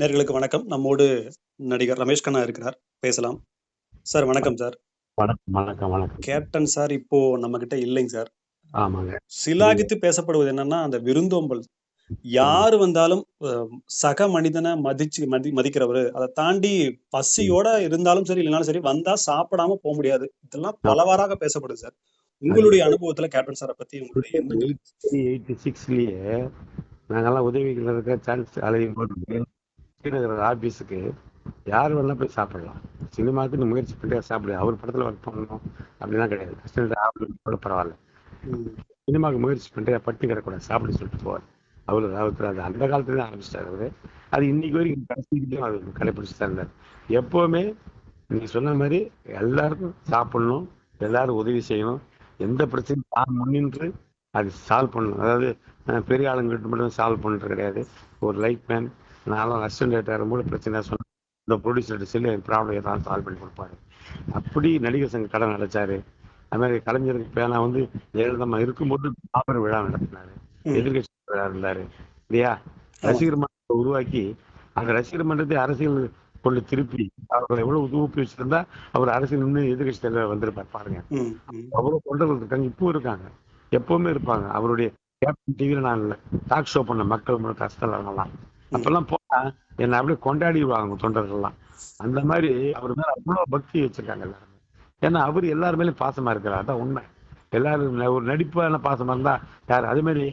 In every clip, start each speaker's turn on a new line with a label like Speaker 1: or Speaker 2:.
Speaker 1: நேர்களுக்கு வணக்கம். நம்மோடு நடிகர் ரமேஷ் கண்ணா இருக்கிறார். பேசலாம். சார் வணக்கம் சார்.
Speaker 2: வணக்கம் வணக்கம் வணக்கம்.
Speaker 1: கேப்டன் சார் இப்போ நம்ம கிட்ட இல்லைங்க சார்.
Speaker 2: ஆமாங்க.
Speaker 1: சிலாகித்து பேசப்படுவது என்னன்னா அந்த விருந்தோம்பல். யாரு வந்தாலும் சக மனிதனை மதிச்சு மதி மதிக்கிறவரு அதை தாண்டி பசியோட இருந்தாலும் சரி இல்லைனாலும் சரி வந்தா சாப்பிடாம போக முடியாது. இதெல்லாம் பலவாறாக பேசப்படுது சார். உங்களுடைய அனுபவத்துல கேப்டன் சாரை பத்தி உங்களுடைய எண்ணங்கள்?
Speaker 2: எயிட்டி சிக்ஸ்லயே நாங்கெல்லாம் உதவிகள் இருக்க சான்ஸ் அலையும் ஆபீஸுக்கு யார் வேணா போய் சாப்பிடலாம். சினிமாவுக்கு நீ முயற்சி பண்ணி சாப்பிடு. அவர் படத்துல ஒர்க் பண்ணணும் அப்படிலாம் கிடையாது. கஷ்டம் கூட பரவாயில்ல. சினிமாவுக்கு முயற்சி பண்ணிட்டு பட்டி கிடக்கூடாது. சாப்பிட சொல்லிட்டு போவார். அவரு அவர் அது அந்த காலத்துல ஆரம்பிச்சிட்டாரு அவரு. அது இன்னைக்கு வரைக்கும் கடைசி வரைக்கும் அவர் கடைபிடிச்சு தான் இருந்தார் எப்பவுமே நீங்க சொன்ன மாதிரி எல்லாருக்கும் சாப்பிடணும். எல்லாரும் உதவி செய்யணும். எந்த பிரச்சனையும் தான் முன்னின்று அது சால்வ் பண்ணணும். அதாவது பெரிய ஆளுங்கிட்ட மட்டும் சால்வ் பண்ணுறது கிடையாது. ஒரு லைட் மேன் நானும் அசிஸ்டன்ட் வரும்போது பிரச்சனை சொன்னேன். இந்த ப்ரொடியூசர்கிட்ட சொல்லி ப்ராப்ளம் ஏதாவது சால்வ் பண்ணி கொடுப்பாரு. அப்படி நடிகர் சங்க கடன் அடைச்சாரு. அது மாதிரி கலைஞருக்கு பேனா வந்து ஜெயலலிதா இருக்கும்போது மாபெரும் விழா நடத்தினாரு. எதிர்கட்சி தலைவரா இருந்தாரு. இல்லையா? ரசிகர் மன்றத்தை உருவாக்கி அந்த ரசிகர் மன்றத்தை அரசியல் கொண்டு திருப்பி அவர்களை எவ்வளவு ஊக்குவிச்சிருந்தா அவர் அரசியல் நின்று எதிர்கட்சி தலைவர் வந்திருப்பார் பாருங்க. அவ்வளவு தொண்டர்கள் இருக்காங்க இப்போ இருக்காங்க. எப்பவுமே இருப்பாங்க. அவருடைய கேப்டன் டிவியில நான் டாக் ஷோ பண்ண மக்கள் முழு கஷ்டம் அப்பெல்லாம் போனா என்னை அப்படியே கொண்டாடிடுவாங்க தொண்டர்கள்லாம். அந்த மாதிரி அவர் மேல அவ்வளவு பக்தி வச்சிருக்காங்க எல்லாருமே. ஏன்னா அவர் எல்லார் மேலயும் பாசமா இருக்கிறார். அதான் உண்மை. எல்லாரும் ஒரு நடிப்பான பாசமா இருந்தா யார் அதே மாதிரி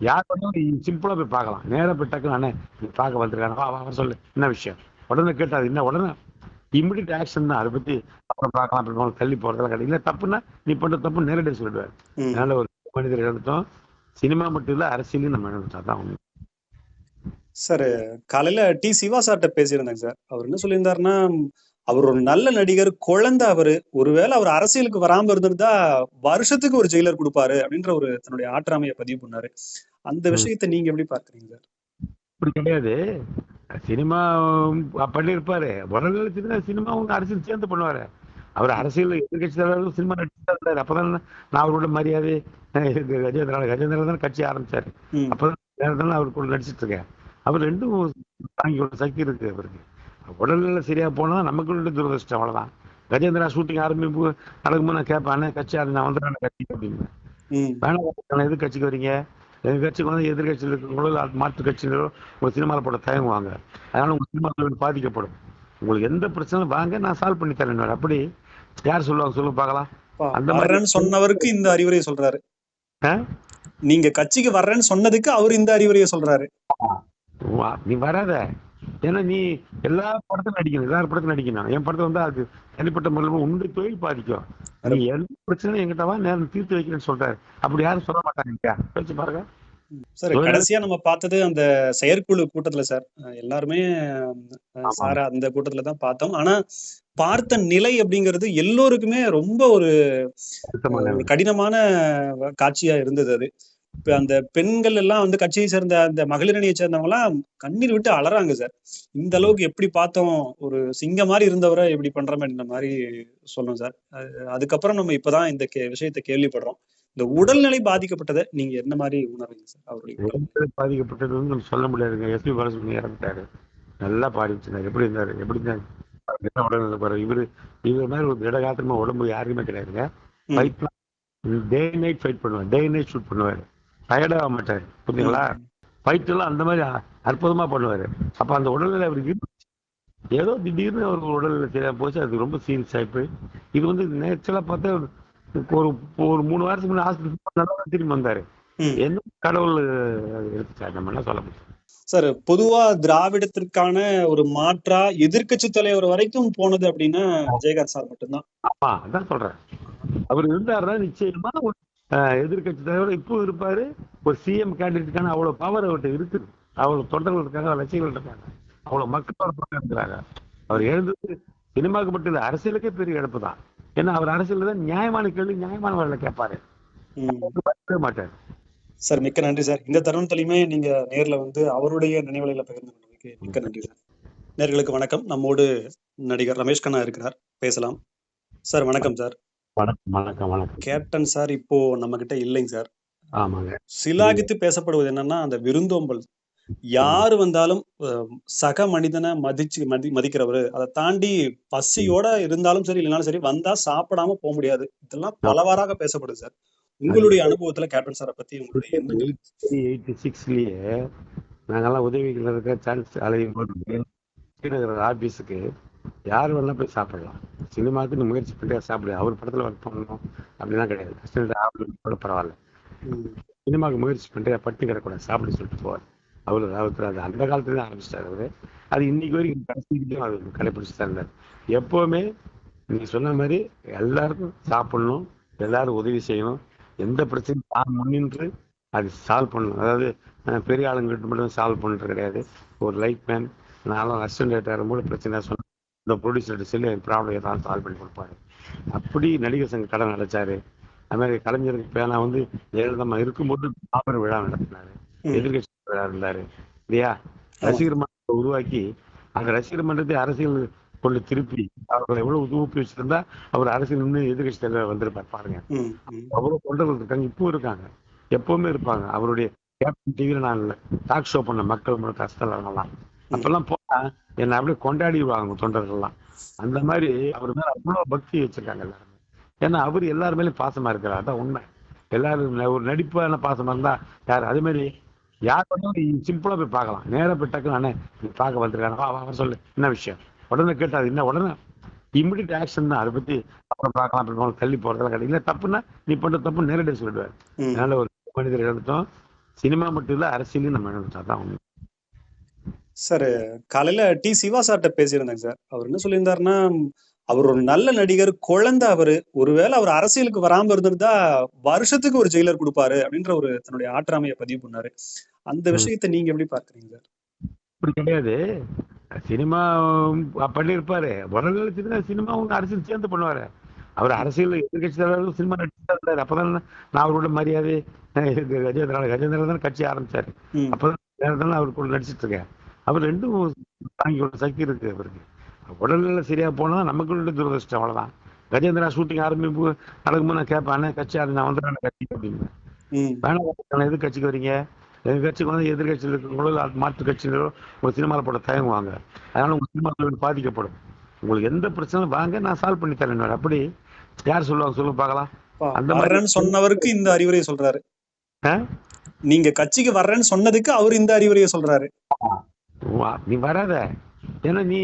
Speaker 2: யார் வந்தாலும் சிம்பிளா போய் பார்க்கலாம். நேரா போய் டக்குன்னு அண்ணே பார்க்க வந்திருக்காங்க சொல்லு. என்ன விஷயம்? உடனே கேட்டாது என்ன உடனே? இமிடியட் ஆக்ஷன் தான். அதை பத்தி அப்புறம் பார்க்கலாம் அப்புறம் பார்க்கலாம், தள்ளி போறதெல்லாம் கிடையாது. இல்ல தப்புன்னா நீ பண்ற தப்பு நேரடியாக சொல்லிடுவார். அதனால ஒரு மனிதர் இழந்துட்டோம் சினிமா மட்டும் இல்ல அரசியலையும் நம்ம இழந்துட்டோம். அதான் உண்மை.
Speaker 1: சார் காலையில டி. சிவா சார்கிட்ட பேசியிருந்தேங்க சார். அவர் என்ன சொல்லியிருந்தாருன்னா அவர் ஒரு நல்ல நடிகர் குழந்தை அவரு. ஒருவேளை அவர் அரசியலுக்கு வராம இருந்திருந்தா வருஷத்துக்கு ஒரு ஜெயிலர் கொடுப்பாரு அப்படின்ற ஒரு தன்னுடைய ஆற்றாமையை பதிவு பண்ணாரு. அந்த. விஷயத்தை நீங்க எப்படி பார்க்கறீங்க சார்?
Speaker 2: அப்படி கிடையாது. சினிமா பண்ணியிருப்பாரு. உலகத்துல சினிமா உங்க அரசியல் சேர்ந்து பண்ணுவாரு. அவர் அரசியல் எதிர்கட்சி தலைவர் சினிமா நடிச்சாரு அப்பதான் நான் அவரோட மரியாதை கஜேந்திரன் கஜேந்திரன் தான் கட்சி ஆரம்பிச்சாரு. அப்பதான் அவர் கூட நடிச்சிட்டு இருக்கேன். அவர் ரெண்டும் தாங்கியோட சக்தி இருக்கு அவருக்கு. உடல்நிலை சரியா போனா நமக்கு துரதிருஷ்டம் அவ்வளவுதான். கஜேந்திரா ஷூட்டிங் ஆரம்பிப்பு நடக்கும்போது நான் கேட்பேன் கட்சி நான் வந்துடுறேன் கட்சி அப்படின்னு. வேணாம் எதிர் கட்சிக்கு வரீங்க? எங்க கட்சிக்கு வந்து எதிர்கட்சியில் இருக்கிறவங்களோ மாற்று கட்சியினரோ உங்க சினிமாவில் போட தயங்குவாங்க அதனால உங்க சினிமா பாதிக்கப்படும். உங்களுக்கு எந்த பிரச்சனையும் வாங்க நான் சால்வ் பண்ணி தரேன் அப்படி யார் சொல்லுவாங்க சொல்லுங்க பார்க்கலாம். அந்த மாதிரி-
Speaker 1: சொன்னவருக்கு இந்த அறிவுரையை சொல்றாரு? நீங்க கட்சிக்கு வர்றேன்னு சொன்னதுக்கு அவர் இந்த அறிவுரையை சொல்றாரு.
Speaker 2: நீ வராத. ஏன்னா நீ எல்லா படத்திலும் நடிக்கணும். எல்லா படத்திலும் நடிக்கணும். என் படத்துல வந்து அது தனிப்பட்ட முறையில் உண்டு தொழில் பாதிக்கும். நீ எந்த பிரச்சனையும் என்கிட்ட வா நேரம் தீர்த்து வைக்கிறேன்னு சொல்றாரு. அப்படி யாரும் சொல்ல மாட்டாங்க? யோசிச்சு பாருங்க.
Speaker 1: சார் கடைசியா நம்ம பார்த்தது அந்த செயற்குழு கூட்டத்துல சார். எல்லாருமே. சார அந்த கூட்டத்துல தான் பார்த்தோம். ஆனா பார்த்த நிலை அப்படிங்கிறது எல்லோருக்குமே ரொம்ப ஒரு கடினமான காட்சியா இருந்தது அது. அந்த பெண்கள் எல்லாம் வந்து கட்சியை சேர்ந்த அந்த மகளிர் அணியை சேர்ந்தவங்க எல்லாம் கண்ணீர் விட்டு அலறாங்க சார். இந்த அளவுக்கு எப்படி பார்த்தோம்? ஒரு சிங்க மாதிரி இருந்தவரை இப்படி பண்றோமே இந்த மாதிரி சொன்னோம் சார். அது- அதுக்கப்புறம் நம்ம இப்பதான் இந்த கே- விஷயத்தை கேள்விப்படுறோம். இந்த உடல்நிலை பாதிக்கப்பட்டதை நீங்க என்ன மாதிரி உணர்றீங்க சார்? அவருடைய உடல்
Speaker 2: உடல்நிலை பாதிக்கப்பட்டது வந்து நம்ம சொல்ல முடியாதுங்க. எஸ்பி பாலசுப்ரமணியம் இறந்துட்டாரு. நல்லா பாதிச்சிருந்தாரு எப்படி இருந்தாரு? எப்படி இருந்தாரு? உடல்நிலை பாரு இவரு இவர் மாதிரி ஒரு திடகாத்திரமா உடம்பு யாருமே கிடையாதுங்க. ஃபைட் டே நைட் ஃபைட் பண்ணுவார். டே நைட் ஷூட் பண்ணுவாரு. டயர்டாக மாட்டாரு புரியுதுங்களா ஃபைட் எல்லாம் அந்த மாதிரி அ- அற்புதமா பண்ணுவாரு. அப்ப அந்த உடல்நிலை அவருக்கு. ஏதோ திடீர்னு அவருக்கு உடல்நிலை சரியா போச்சு அது ரொம்ப சீரியஸ் ஆயிப்போய். இது வந்து நேச்சுரலா பார்த்தா ஒரு ஒரு மூணு வாரத்துக்கு முன்னாடி ஹாஸ்பிட்டல் திரும்பி வந்தாரு. என்ன கடவுள் எடுத்துட்டாரு நம்ம என்ன சொல்ல முடியும்?
Speaker 1: சார் பொதுவா திராவிடத்திற்கான ஒரு மாற்றா எதிர்க்கட்சி தலைவர் வரைக்கும் போனது அப்படின்னா விஜயகாந்த் சார் மட்டும்தான்.
Speaker 2: ஆமா அதான் சொல்றேன். அவர் இருந்தாருன்னா நிச்சயமா ஒரு எதிர்கட்சி தலைவர் இப்போ இருப்பாரு. ஒரு சிஎம் கேண்டிடேட்டுக்கான அவ்வளவு பவர் அவர்கிட்ட இருக்குது அவ்வளவு தொண்டர்கள் இருக்காங்க ரசிகர்கள் இருக்காங்க அவ்வளவு மக்கள் இருக்கிறாங்க. அவர் எழுந்தது சினிமாவுக்கு மட்டும் இல்ல அரசியலுக்கே பெரிய இழப்பு தான். ஏன்னா அவர் அரசியல் தான் நியாயமான கேள்வி நியாயமான வேலை கேட்பாரு மாட்டார்.
Speaker 1: சார் மிக்க நன்றி சார். இந்த தருணத்திலையுமே நீங்க நேர்ல வந்து அவருடைய நினைவுகளை பகிர்ந்து கொண்டதுக்கு மிக்க நன்றி சார். நேர்களுக்கு வணக்கம். நம்மோடு நடிகர் ரமேஷ் கண்ணா இருக்கிறார். பேசலாம். சார் வணக்கம் சார்.
Speaker 2: வணக்கம் வணக்கம் வணக்கம்
Speaker 1: கேப்டன் சார் இப்போ நம்ம கிட்ட இல்லைங்க சார்.
Speaker 2: ஆமாங்க.
Speaker 1: சிலாகித்து பேசப்படுவது என்னன்னா அந்த விருந்தோம்பல். யாரு வந்தாலும் சக மனிதனை மதிச்சு மதி மதிக்கிறவரு அதை தாண்டி பசியோட இருந்தாலும் சரி இல்லைனாலும் சரி வந்தா சாப்பிடாம போக முடியாது. இதெல்லாம் பலவாறாக பேசப்படுது சார். உங்களுடைய அனுபவத்துல கேப்டன் சாரை பத்தி உங்களுடைய
Speaker 2: எயிட்டி சிக்ஸ்லயே நாங்கெல்லாம் உதவிகள் இருக்க சான்ஸ் அலையும் போது ஆபீஸுக்கு யார் வேணா போய் சாப்பிடலாம். சினிமாவுக்கு முயற்சி பண்ணி சாப்பிடு. அவர் படத்துல ஒர்க் பண்ணணும். அப்படிலாம் கிடையாது. ஆகணும் கூட பரவாயில்ல. சினிமாவுக்கு முயற்சி பண்ணிட்டு பட்டி கிடக்கூடாது. சாப்பிட சொல்லிட்டு போவார். அவரு அவர் அது அந்த காலத்துல ஆரம்பிச்சிட்டாரு அவரு. அது இன்னைக்கு வரைக்கும் கடைசி வரைக்கும் அது கடைபிடிச்சு தான் இருந்தார். எப்பவுமே நீ சொன்ன மாதிரி எல்லாருக்கும் சாப்பிடணும். எல்லாரும் உதவி செய்யணும். எந்த பிரச்சனையும் தான் முன்னின்று அது சால்வ் பண்ணணும். அதாவது பெரிய ஆளுங்கிட்ட மட்டும் சால்வ் பண்ணுறது கிடையாது. ஒரு லைட் மேன் நானும் அசிஸ்டன்ட் வரும்போது பிரச்சனை சொன்னேன். இந்த ப்ரொடியூசர்கிட்ட சொல்லி ப்ராப்ளம் ஏதாவது சால்வ் பண்ணி கொடுப்பாரு அப்படி நடிகர் சங்க கடன் அடைச்சாரு. அது மாதிரி கலைஞருக்கு பேனா வந்து ஜெயலலிதா இருக்கும்போது மாபெரும் விழா நடத்தினாரு. எதிர்கட்சி தலைவரா இருந்தாரு. இல்லையா? ரசிகர் மன்றத்தை உருவாக்கி அந்த ரசிகர் மன்றத்தை அரசியல் கொண்டு திருப்பி அவர்களை எவ்வளவு ஊக்குவிச்சிருந்தா அவர் அரசியல் நின்று எதிர்கட்சி தலைவர் வந்திருப்பார் பாருங்க. அவ்வளவு தொண்டர்கள் இருக்காங்க இப்போ இருக்காங்க. எப்பவுமே இருப்பாங்க. அவருடைய கேப்டன் டிவியில நான் டாக் ஷோ பண்ண மக்கள் முழு கஷ்டம் அப்பெல்லாம் போனா என்னை அப்படியே கொண்டாடிடுவாங்க தொண்டர்கள்லாம். அந்த மாதிரி அவர் மேல அவ்வளவு பக்தி வச்சிருக்காங்க எல்லாருமே. ஏன்னா அவர் எல்லார் மேலயும் பாசமா இருக்கிறார். அதான் உண்மை. எல்லாரும் ஒரு நடிப்பான பாசமா இருந்தா யார் அதே மாதிரி யார் வந்தாலும் சிம்பிளா போய் பார்க்கலாம். நேரா போய் டக்குன்னு அண்ணே நீ பார்க்க வந்திருக்காங்க வா, சொல்லு. என்ன விஷயம்? உடனே கேட்டாது என்ன உடனே? இமிடியட் ஆக்ஷன் தான். அதை பத்தி அப்புறம் பார்க்கலாம் அப்படி தள்ளி போறதெல்லாம் கிடையாது. இல்ல தப்புன்னா நீ பண்ற தப்பு நேரடியாக சொல்லிடுவார். அதனால ஒரு மனிதர் இழந்துட்டோம் சினிமா மட்டும் இல்ல அரசியலையும் நம்ம இழந்துட்டோம். அதான் உண்மை.
Speaker 1: சார் காலையில டி. சிவா சார்கிட்ட பேசியிருந்தேங்க சார். அவர் என்ன சொல்லியிருந்தாருன்னா அவர் ஒரு நல்ல நடிகர் குழந்தை அவரு. ஒருவேளை அவர் அரசியலுக்கு வராம இருந்திருந்தா வருஷத்துக்கு ஒரு ஜெயிலர் கொடுப்பாரு அப்படின்ற ஒரு தன்னுடைய ஆற்றாமையை பதிவு பண்ணாரு. அந்த. விஷயத்தை நீங்க எப்படி பார்க்கறீங்க சார்?
Speaker 2: அப்படி கிடையாது. சினிமா பண்ணியிருப்பாரு உலகத்துல சினிமா அவங்க அரசியல் சேர்ந்து பண்ணுவாரு. அவர் அரசியல் எதிர்கட்சி தலைவர் சினிமா நடிச்சாரு அப்பதான் நான் அவரோட மரியாதை கஜேந்திரன் கஜேந்திரன் தான் கட்சி ஆரம்பிச்சாரு. அப்பதான் தானே அவர் கூட நடிச்சிட்டு இருக்கேன் அவர் ரெண்டும் தாங்கியோட சக்தி இருக்கு அவருக்கு. உடல்நிலை சரியா போனா நமக்கு துரதிருஷ்டம் அவ்வளவுதான். கஜேந்திரா ஷூட்டிங் ஆரம்பிப்பு நடக்கும்போது நான் கேட்பேன் கட்சி அது நான் வந்துடுறேன் கட்சி அப்படின்னு வேணாம் எது கட்சிக்கு வரீங்க? எங்க கட்சிக்கு வந்து எதிர்கட்சியில் இருக்கிறவங்களோ மாற்று கட்சியினரோ உங்க சினிமாவில் போட தயங்குவாங்க. அதனால உங்க சினிமா தொழில் பாதிக்கப்படும். உங்களுக்கு எந்த பிரச்சனை வாங்க நான் சால்வ் பண்ணி தரேன் அப்படி யார் சொல்லுவாங்க சொல்லுங்க பார்க்கலாம். அந்த மாதிரி-
Speaker 1: சொன்னவருக்கு இந்த அறிவுரையை சொல்றாரு? நீங்க கட்சிக்கு வர்றேன்னு சொன்னதுக்கு அவர் இந்த அறிவுரையை சொல்றாரு.
Speaker 2: நீ வராத. ஏன்னா நீ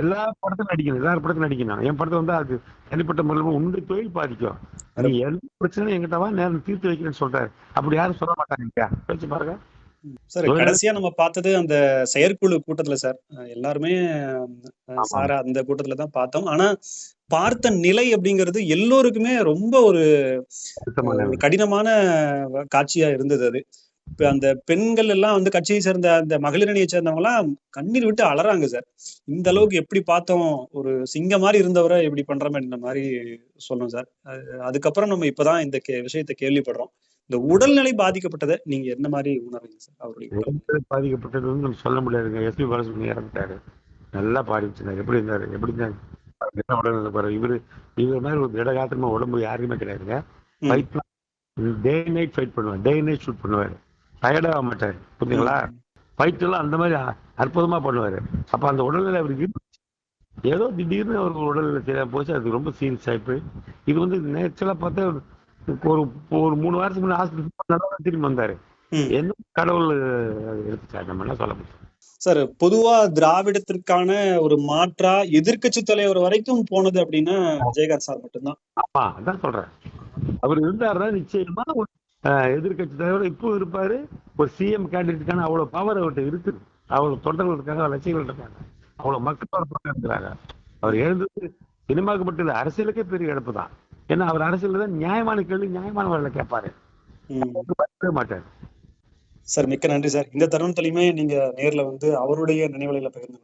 Speaker 2: எல்லா படத்தையும் நடிக்கணும். எல்லா படத்தையும் நடிக்கணும். என் படத்தை வந்து அது தனிப்பட்ட முறையில் உண்டு தொழில் பாதிக்கும். நீ எல்லா பிரச்சனையும் என்கிட்ட வா நேரம் தீர்த்து வைக்கிறேன்னு சொல்றாரு அப்படி யாரும் சொல்ல மாட்டாங்க பேச்சு பாருங்க.
Speaker 1: சார் கடைசியா நம்ம பார்த்தது அந்த செயற்குழு கூட்டத்துல சார். எல்லாருமே சார அந்த கூட்டத்துல தான் பார்த்தோம். ஆனா பார்த்த நிலை அப்படிங்கிறது எல்லோருக்குமே ரொம்ப ஒரு கடினமான காட்சியா இருந்தது அது. அந்த பெண்கள் எல்லாம் வந்து கட்சியை சேர்ந்த அந்த மகளிர் அணியை சேர்ந்தவங்க எல்லாம் கண்ணீர் விட்டு அலறாங்க சார். இந்த அளவுக்கு எப்படி பார்த்தோம்? ஒரு சிங்க மாதிரி இருந்தவரை இப்படி பண்றோமே இந்த மாதிரி சொன்னோம் சார். அது- அதுக்கப்புறம் நம்ம இப்பதான் இந்த கே- விஷயத்தை கேள்விப்படுறோம். இந்த உடல்நிலை பாதிக்கப்பட்டதை நீங்க என்ன மாதிரி உணர்றீங்க சார்? அவருடைய
Speaker 2: பாதிக்கப்பட்டது வந்து நம்ம சொல்ல முடியாதுங்க. எஸ்பி பாலசுப்ரமணியம் இறந்துட்டாரு. நல்லா பாதிச்சிருந்தாரு எப்படி இருந்தாரு? எப்படி இருந்தாரு? உடல்நிலை பாரு இவரு இவர் மாதிரி ஒரு திடகாத்திரமா உடம்பு யாருக்குமே கிடையாதுங்க. ஃபைட் டே நைட் ஃபைட் பண்ணுவார். டே நைட் ஷூட் பண்ணுவாரு. டயர்டாக மாட்டாரு புரியுதுங்களா ஃபைட் எல்லாம் அந்த மாதிரி அ- அற்புதமா பண்ணுவாரு. அப்ப அந்த உடல்நிலை அவருக்கு. ஏதோ திடீர்னு அவருக்கு உடல்நிலை தெரியாம போச்சு அது ரொம்ப சீரியஸ் ஆயிப்பு இது வந்து நேச்சுரலா பார்த்தா ஒரு ஒரு மூணு வாரத்துக்கு முன்னாடி ஹாஸ்பிட்டல் நல்லா திரும்பி வந்தாரு. என்ன கடவுள் எடுத்துட்டாரு நம்ம என்ன சொல்ல முடியும்?
Speaker 1: சார் பொதுவா திராவிடத்திற்கான ஒரு மாற்றா எதிர்க்கட்சி தலைவர் வரைக்கும் போனது அப்படின்னா விஜயகாந்த் சார் மட்டும்தான்.
Speaker 2: ஆமா அதான் சொல்றேன். அவர் இருந்தாருன்னா நிச்சயமா ஒரு எதிர்கட்சி தலைவர் இப்போ இருப்பாரு. ஒரு சிஎம் கேண்டிடேட்டுக்கான அவ்வளவு பவர் அவர்கிட்ட இருக்குது அவ்வளவு தொண்டர்கள் இருக்காங்க ரசிகர்கள் இருக்காங்க அவ்வளவு பக்கம் இருக்கிறாங்க. அவர் எழுந்தது சினிமாவுக்கு மட்டும் இல்ல அரசியலுக்கே பெரிய இழப்பு தான். ஏன்னா அவர் அரசியல் தான் நியாயமான கேள்வி நியாயமான வேலை கேட்பாரு. மாட்டாரு.
Speaker 1: சார் மிக்க நன்றி சார். இந்த தருணத்திலையுமே நீங்க நேர்ல வந்து அவருடைய நினைவுகளை பகிர்ந்து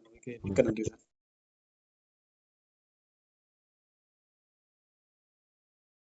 Speaker 1: மிக்க நன்றி சார்.